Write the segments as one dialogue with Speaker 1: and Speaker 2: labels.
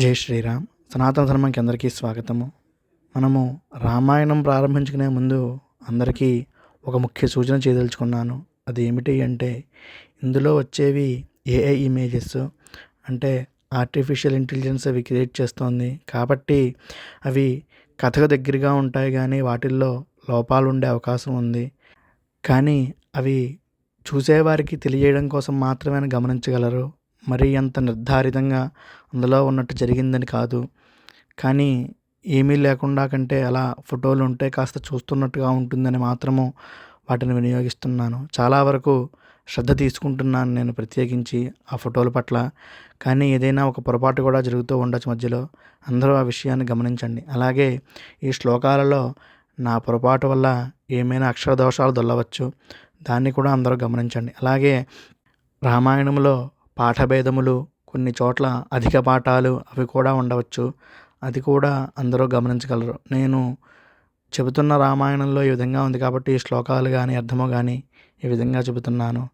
Speaker 1: జై శ్రీరామ్. సనాతన ధర్మంకి అందరికీ స్వాగతము. మనము రామాయణం ప్రారంభించుకునే ముందు అందరికీ ఒక ముఖ్య సూచన చేయదలుచుకున్నాను. అది ఏమిటి అంటే ఇందులో వచ్చేవి ఏఐ ఇమేజెస్ అంటే ఆర్టిఫిషియల్ ఇంటెలిజెన్స్ అవి క్రియేట్ చేస్తోంది. కాబట్టి అవి కథకు దగ్గరగా ఉంటాయి కానీ వాటిల్లో లోపాలు ఉండే అవకాశం ఉంది. కానీ అవి చూసేవారికి తెలియజేయడం కోసం మాత్రమే గమనించగలరు. మరీ అంత నిర్ధారితంగా అందులో ఉన్నట్టు జరిగిందని కాదు. కానీ ఏమీ లేకుండా కంటే అలా ఫోటోలు ఉంటే కాస్త చూస్తున్నట్టుగా ఉంటుందని మాత్రము వాటిని వినియోగిస్తున్నాను. చాలా వరకు శ్రద్ధ తీసుకుంటున్నాను నేను ప్రత్యేకించి ఆ ఫోటోల పట్ల. కానీ ఏదైనా ఒక పొరపాటు కూడా జరుగుతూ ఉండొచ్చు మధ్యలో. అందరూ ఆ విషయాన్ని గమనించండి. అలాగే ఈ శ్లోకాలలో నా పొరపాటు వల్ల ఏమైనా అక్షర దోషాలు దొల్లవచ్చు. దాన్ని కూడా అందరూ గమనించండి. అలాగే రామాయణంలో పాఠభేదములు కొన్ని చోట్ల అధిక పాఠాలు అవి కూడా ఉండవచ్చు. అది కూడా అందరూ గమనించగలరు. నేను చెబుతున్న రామాయణంలో ఈ విధంగా ఉంది కాబట్టి ఈ శ్లోకాలు కానీ అర్థము కానీ ఈ విధంగా చెబుతున్నాను.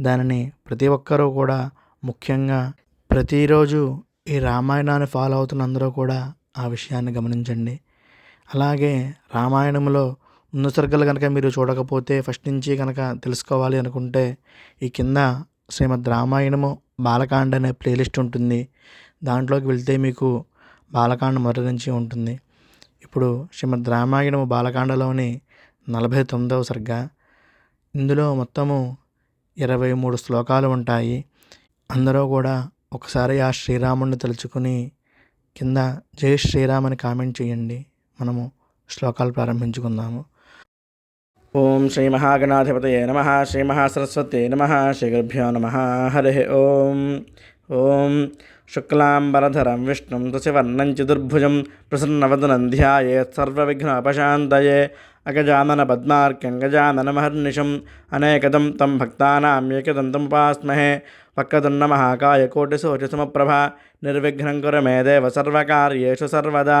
Speaker 1: దానిని ప్రతి ఒక్కరూ కూడా ముఖ్యంగా ప్రతిరోజు ఈ రామాయణాన్ని ఫాలో అవుతున్న అందరూ కూడా ఆ విషయాన్ని గమనించండి. అలాగే రామాయణంలో ముందు సరుకులు కనుక మీరు చూడకపోతే ఫస్ట్ నుంచి కనుక తెలుసుకోవాలి అనుకుంటే ఈ కింద శ్రీమద్ రామాయణము బాలకాండ అనే ప్లేలిస్ట్ ఉంటుంది. దాంట్లోకి వెళ్తే మీకు బాలకాండ మొదటి నుంచి ఉంటుంది. ఇప్పుడు శ్రీమద్ రామాయణము బాలకాండలోని నలభై తొమ్మిదవ సర్గ. ఇందులో మొత్తము ఇరవై మూడు శ్లోకాలు ఉంటాయి. అందరూ కూడా ఒకసారి ఆ శ్రీరాముడిని తలుచుకుని కింద జై శ్రీరామ్ అని కామెంట్ చేయండి. మనము శ్లోకాలు ప్రారంభించుకుందాము. ఓం శ్రీ మహాగణాధిపతయే నమ శ్రీ మహాసరస్వతే నమ శ్రీ గురుభ్యో నమ హరి ఓం. ఓం శుక్లాంబరధరం విష్ణుం తుసివర్ణం చతుర్భుజం ప్రసన్నవదనం ధ్యాయేత్ సర్వవిఘ్నోపశాంతయే. అగజానన పద్మార్క్యం గజాననమహర్నిశం అనేకదం తం భక్తానాం ఏకదంతముపాస్మహే వక్రదున్న మహాకాయ కోటిసూర్యసమప్రభ నిర్విఘ్నం కురు మే దేవ సర్వకార్యేషు సర్వదా.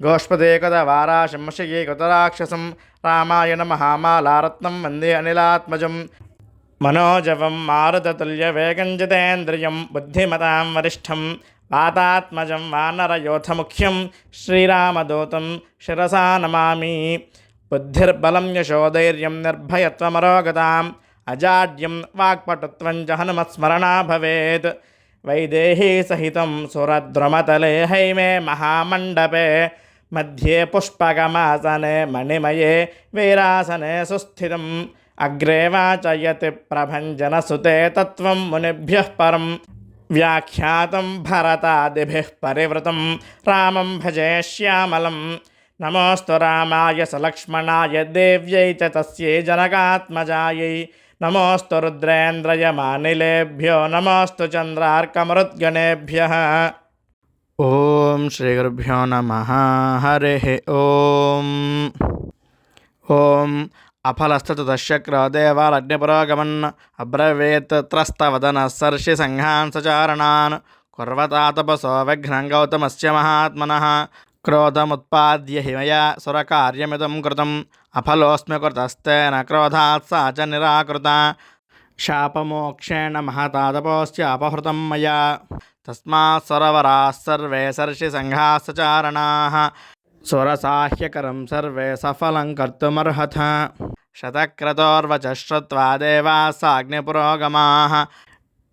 Speaker 1: గోష్పదే కథ వారా శంశయే కృతరాక్షసం రామాయణ మహామాలారత్నం వందే అనిలాత్మజం మనోజవం మారుతతుల్య వేగంజితేంద్రియం బుద్ధిమతాం వరిష్టం వాతాత్మజం వానరయోధముఖ్యం శ్రీరామదూతం శిరసా నమామి బుద్ధిర్బలం యశోధైర్యం నిర్భయత్వమరోగతాం అజాడ్యం వాక్పటుత్వం చ హనుమత్స్మరణా భవేత్ వైదేహీ సహితం సురద్రుమతలే హైమే మహామండపే मध्ये पुष्पकमासने मणिमये वीरासने सुस्थितम् अग्रे वाचयति प्रभञ्जनसुते तत्त्वं मुनिभ्यः परं व्याख्यातं भरतादिभिः परिवृतं रामं भजे श्यामलं नमोऽस्तु रामाय सलक्ष्मणाय देव्यै च तस्यै जनकात्मजायै नमोऽस्तु रुद्रेन्द्रयमानिलेभ्यो नमोऽस्तु चन्द्रार्कमरुद्गणेभ्यः ఓం శ్రీ గురుభ్యో నమ. హరి ఓం. ఓం అఫలస్తు అబ్రవేత్ త్రస్తవదన సర్షి సంఘాంసచారణాన్ కుర్వతాతపసో విఘ్నం గౌతమస్య మహాత్మన. క్రోధముత్పాద్య హిమయా సురకార్యమిదం కృతం. అఫలోస్మి కృతస్తేన క్రోధాత్ సా చ నిరాకృత. శాపమోక్షేణ మహతాదపోస్య అపహృతం మయా తస్మాత్ సరవరాः సర్వే సర్షి సంఘాసచారణాः సురసాహ్యకరం సర్వే సఫలం కర్తుమర్హత శతక్రతోర్వచ శ్రుత్వా దేవాः సాగ్నిపురోగమాः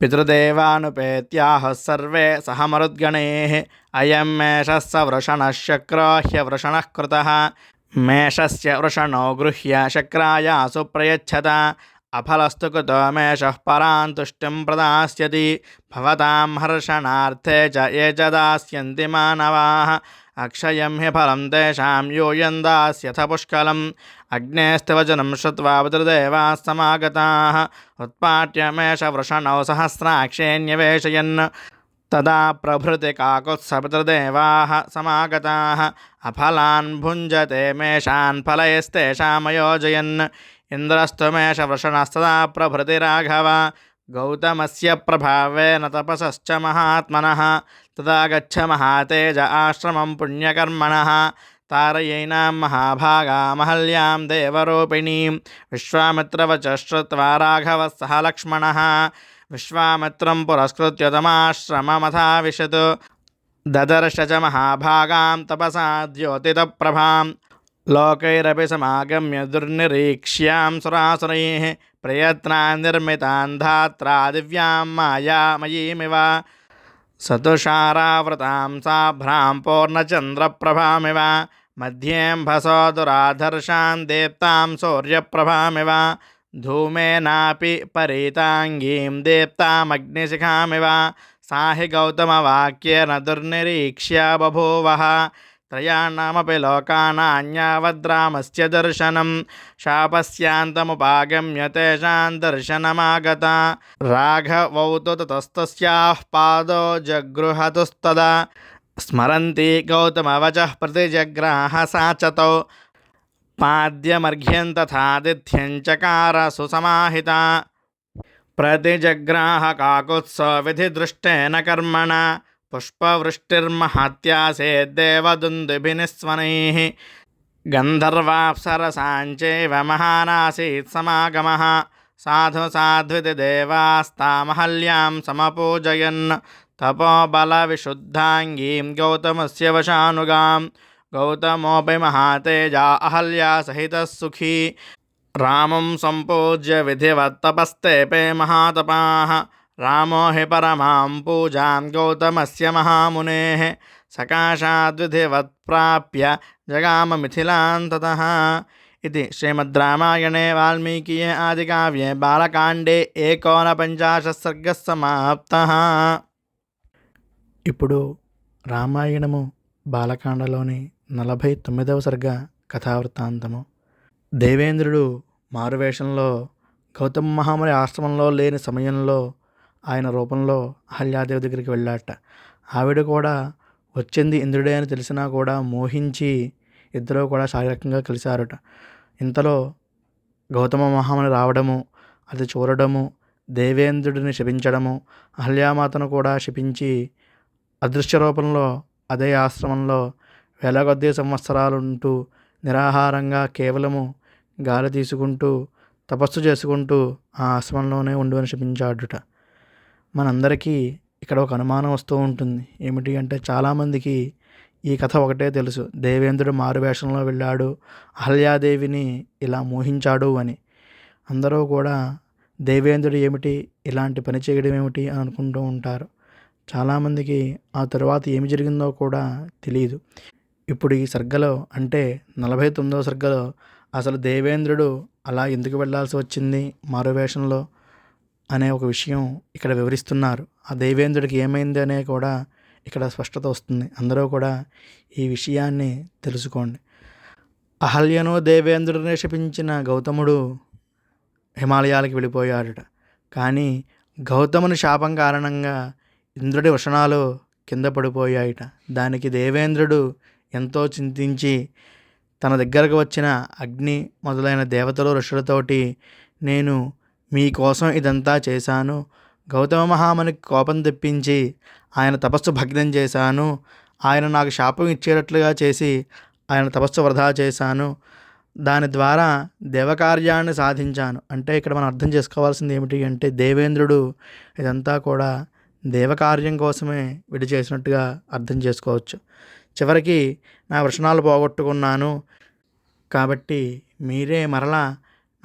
Speaker 1: పితృదేవానుపేత్యాः సర్వే సహమరుద్గణేः అయం మేషస్స వృషణశక్రో హ్యవృషణः కృతः మేషస్య వృషణో గృహ్య శక్రాయాసు ప్రయచ్చత अफलस्तु कुतोमेषः परां तुष्टिं प्रदास्यति। भवतां हर्षणार्थे च ये च दास्यन्ति मानवाः। अक्षयं हि फलं तेषां यूयं दास्यथ पुष्कलम्। अग्नेस्त्वचनं श्रुत्वा वदृदेवाः समागताः। उत्पाट्यमेष वृषणौ सहस्राक्षे न्यवेशयन् तदा प्रभृति काकुत्सपितृदेवाः समागताः। अफलान् भुञ्जते मेषान् फलैस्तेषामयोजयन्। इन्द्रस्तु मेषवृषणस्तदा प्रभृति राघव गौतमस्य प्रभावेन तपसश्च महात्मनः तदा गच्छ महातेज आश्रमं पुण्यकर्मणः तारयैनां महाभागामहल्यां देवरूपिणीं विश्वामित्रवच श्रुत्वा राघवः सह लक्ष्मणः विश्वामित्रं पुरस्कृत्य तमाश्रममथाविशत् ददर्श च महाभागां तपसा द्योतितप्रभां लोकैरपि समागम्य दुर्निरीक्ष्यां सुरासुरैः प्रयत्नान् निर्मितान् धात्रा दिव्यां मायामयीमिव। सतुषारावृतां साभ्रां पूर्णचन्द्रप्रभामिव। मध्येऽम्भसोदुराधर्षान् दीप्तां सूर्यप्रभामिव। धूमेनापि परीताङ्गीं दीप्तामग्निशिखामिव। सा हि गौतमवाक्येन दुर्निरीक्ष्य बभूवः। త్రయాణమపి లోకానాన్యావద్రామస్య దర్శనం. శాపస్యాంతముపాగమ్య తేషాం దర్శనమాగత. రాఘవౌతు తతస్తస్యాః పాదో జగృహతుస్తదా. స్మరంతి గౌతమవచ ప్రతి జగ్రాహ సాచతౌ పాద్యమర్ఘ్యం తథాదిథ్యం చకార సుసమాహిత ప్రతిజగ్రాహ కాకుత్స విధిదృష్టేన కర్మణ. पुष्पवृष्टिर्महत्यासेद्देवदुन्दुभिनिस्वनैः गन्धर्वाप्सरसाञ्चैव महानासीत् समागमः साधु साध्विति देवास्तामहल्यां समपूजयन् तपोबलविशुद्धाङ्गीं गौतमस्य वशानुगां गौतमोऽपि महातेजा अहल्या सहितः सुखी रामं सम्पूज्य विधिवत्तपस्तेऽपि महातपाः रामो हि परमां पूजां गौतमस्य महामुनेः सकाशाद्विधिवत् प्राप्य जगाममिथिलां ततः इति श्रीमद्रामायणे वाल्मीकीये आदिकाव्ये बालकाण्डे एकोनपञ्चाशत् सर्गः समाप्तः ఇప్పుడు రామాయణము బాలకాండలోని నలభై తొమ్మిదవ సర్గ కథావృత్తాంతము దేవేంద్రుడు మారువేషంలో గౌతమ మహాముని ఆశ్రమంలో లేని సమయంలో ఆయన రూపంలో అహల్యాదేవి దగ్గరికి వెళ్ళాట ఆవిడ కూడా వచ్చింది ఇంద్రుడే అని తెలిసినా కూడా మోహించి ఇద్దరు కూడా శారీరకంగా కలిశారట. ఇంతలో గౌతమ మహాముని రావడము అది చూడడము దేవేంద్రుడిని శపించడము అహల్యామాతను కూడా శపించి అదృశ్య రూపంలో అదే ఆశ్రమంలో వేల కొద్దీ సంవత్సరాలు ఉంటూ నిరాహారంగా కేవలము గాలి తీసుకుంటూ తపస్సు చేసుకుంటూ ఆ ఆశ్రమంలోనే ఉండు అని శపించాడుట. మనందరికీ ఇక్కడ ఒక అనుమానం వస్తూ ఉంటుంది. ఏమిటి అంటే చాలామందికి ఈ కథ ఒకటే తెలుసు. దేవేంద్రుడు మారువేషంలో వెళ్ళాడు. అహల్యాదేవిని ఇలా మోహించాడు అని. అందరూ కూడా దేవేంద్రుడు ఏమిటి? ఇలాంటి పని చేయడం ఏమిటి? అని అనుకుంటూ ఉంటారు. చాలామందికి ఆ తర్వాత ఏమి జరిగిందో కూడా తెలియదు ఇప్పుడు ఈ సర్గలో అంటే నలభై తొమ్మిదవ సర్గలో అసలు దేవేంద్రుడు అలా ఎందుకు వెళ్ళాల్సి వచ్చింది? మారువేషంలో అనే ఒక విషయం ఇక్కడ వివరిస్తున్నారు. ఆ దేవేంద్రుడికి ఏమైంది అనే కూడా ఇక్కడ స్పష్టత వస్తుంది. అందరూ కూడా ఈ విషయాన్ని తెలుసుకోండి. అహల్యను దేవేంద్రుడిని శపించిన గౌతముడు హిమాలయాలకు వెళ్ళిపోయాడట. కానీ గౌతముని శాపం కారణంగా ఇంద్రుడి వృషణాలు కింద పడిపోయాయట. దానికి దేవేంద్రుడు ఎంతో చింతించి తన దగ్గరకు వచ్చిన అగ్ని మొదలైన దేవతలు ఋషులతోటి నేను మీకోసం ఇదంతా చేశాను. గౌతమ మహామునికి కోపం తెప్పించి ఆయన తపస్సు భగ్నం చేశాను. ఆయన నాకు శాపం ఇచ్చేటట్లుగా చేసి ఆయన తపస్సు వృధా చేశాను. దాని ద్వారా దేవకార్యాన్ని సాధించాను. అంటే ఇక్కడ మనం అర్థం చేసుకోవాల్సింది ఏమిటి అంటే దేవేంద్రుడు ఇదంతా కూడా దేవకార్యం కోసమే విడి చేసినట్టుగా అర్థం చేసుకోవచ్చు. చివరికి నా వృషణాలు పోగొట్టుకున్నాను. కాబట్టి మీరే మరలా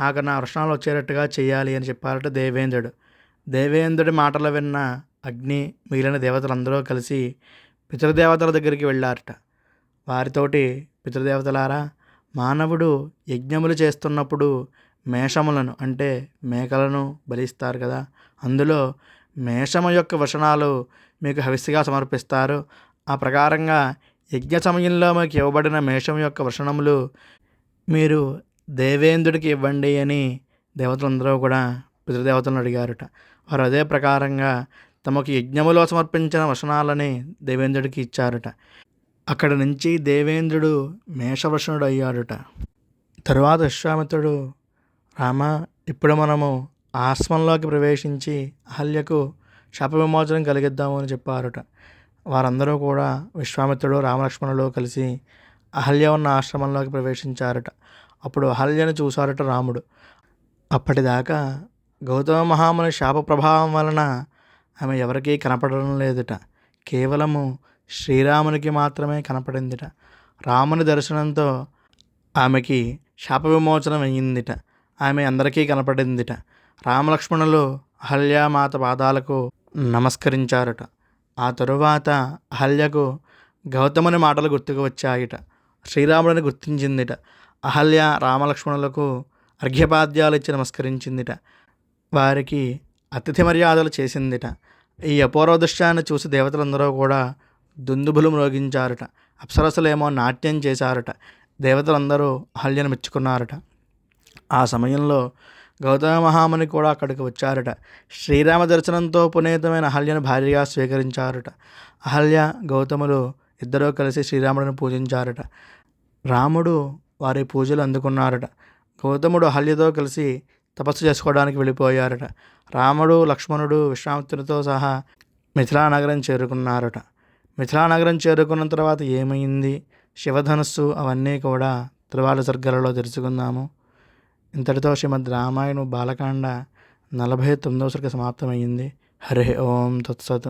Speaker 1: నాకు నా వృషణాలు వచ్చేటట్టుగా చేయాలి అని చెప్పారట దేవేంద్రుడు. దేవేంద్రుడి మాటలు విన్న అగ్ని మిగిలిన దేవతలందరూ కలిసి పితృదేవతల దగ్గరికి వెళ్ళారట. వారితోటి పితృదేవతలారా మానవుడు యజ్ఞములు చేస్తున్నప్పుడు మేషములను అంటే మేకలను బలిస్తారు కదా అందులో మేషము యొక్క వచనాలు మీకు హవిస్సుగా సమర్పిస్తారు. ఆ ప్రకారంగా యజ్ఞ సమయంలో మీకు ఇవ్వబడిన మేషం యొక్క వచనములు మీరు దేవేంద్రుడికి ఇవ్వండి అని దేవతలందరూ కూడా పితృదేవతలను అడిగారట. వారు అదే ప్రకారంగా తమకు యజ్ఞములో సమర్పించిన వసనాలని దేవేంద్రుడికి ఇచ్చారట. అక్కడి నుంచి దేవేంద్రుడు మేషవశనుడు అయ్యాడుట. తరువాత విశ్వామిత్రుడు రామ ఇప్పుడు మనము ఆశ్రమంలోకి ప్రవేశించి అహల్యకు శాప విమోచనం కలిగిద్దాము అని చెప్పారట. వారందరూ కూడా విశ్వామిత్రుడు రామలక్ష్మణులు కలిసి అహల్య ఉన్న ఆశ్రమంలోకి ప్రవేశించారట. అప్పుడు అహల్యను చూశారట రాముడు. అప్పటిదాకా గౌతమ మహాముని శాప ప్రభావం వలన ఆమె ఎవరికీ కనపడడం లేదుట. కేవలము శ్రీరామునికి మాత్రమే కనపడిందిట. రాముని దర్శనంతో ఆమెకి శాప విమోచనం అయ్యిందిట. ఆమె అందరికీ కనపడిందిట. రామలక్ష్మణులు అహల్యామాత పాదాలకు నమస్కరించారట. ఆ తరువాత అహల్యకు గౌతముని మాటలు గుర్తుకు వచ్చాయిట. శ్రీరాముడిని గుర్తించిందిట. అహల్య రామలక్ష్మణులకు అర్ఘ్యపాద్యాలు ఇచ్చి నమస్కరించిందిట. వారికి అతిథి మర్యాదలు చేసిందిట. ఈ అపూర్వ దృశ్యాన్ని చూసి దేవతలందరూ కూడా దుందుబులు మ్రోగించారట అప్సరసలేమో నాట్యం చేశారట. దేవతలందరూ అహల్యను మెచ్చుకున్నారట. ఆ సమయంలో గౌతమ మహాముని కూడా అక్కడికి వచ్చారట. శ్రీరామ దర్శనంతో పునీతమైన అహల్యను భార్యగా స్వీకరించారట. అహల్య గౌతములు ఇద్దరూ కలిసి శ్రీరాముడిని పూజించారట. రాముడు వారి పూజలు అందుకున్నారట. గౌతముడు అహల్యతో కలిసి తపస్సు చేసుకోవడానికి వెళ్ళిపోయారట. రాముడు లక్ష్మణుడు విశ్వామిత్రుడితో సహా మిథిలా నగరం చేరుకున్నారట. మిథిలా నగరం చేరుకున్న తర్వాత ఏమైంది? శివధనస్సు అవన్నీ కూడా తిరువాల సర్గలలో తెలుసుకుందాము. ఇంతటితో శ్రీమద్ రామాయణం బాలకాండ నలభై తొమ్మిదవ సర్గ సమాప్తమైంది. హరి ఓం తత్సత్.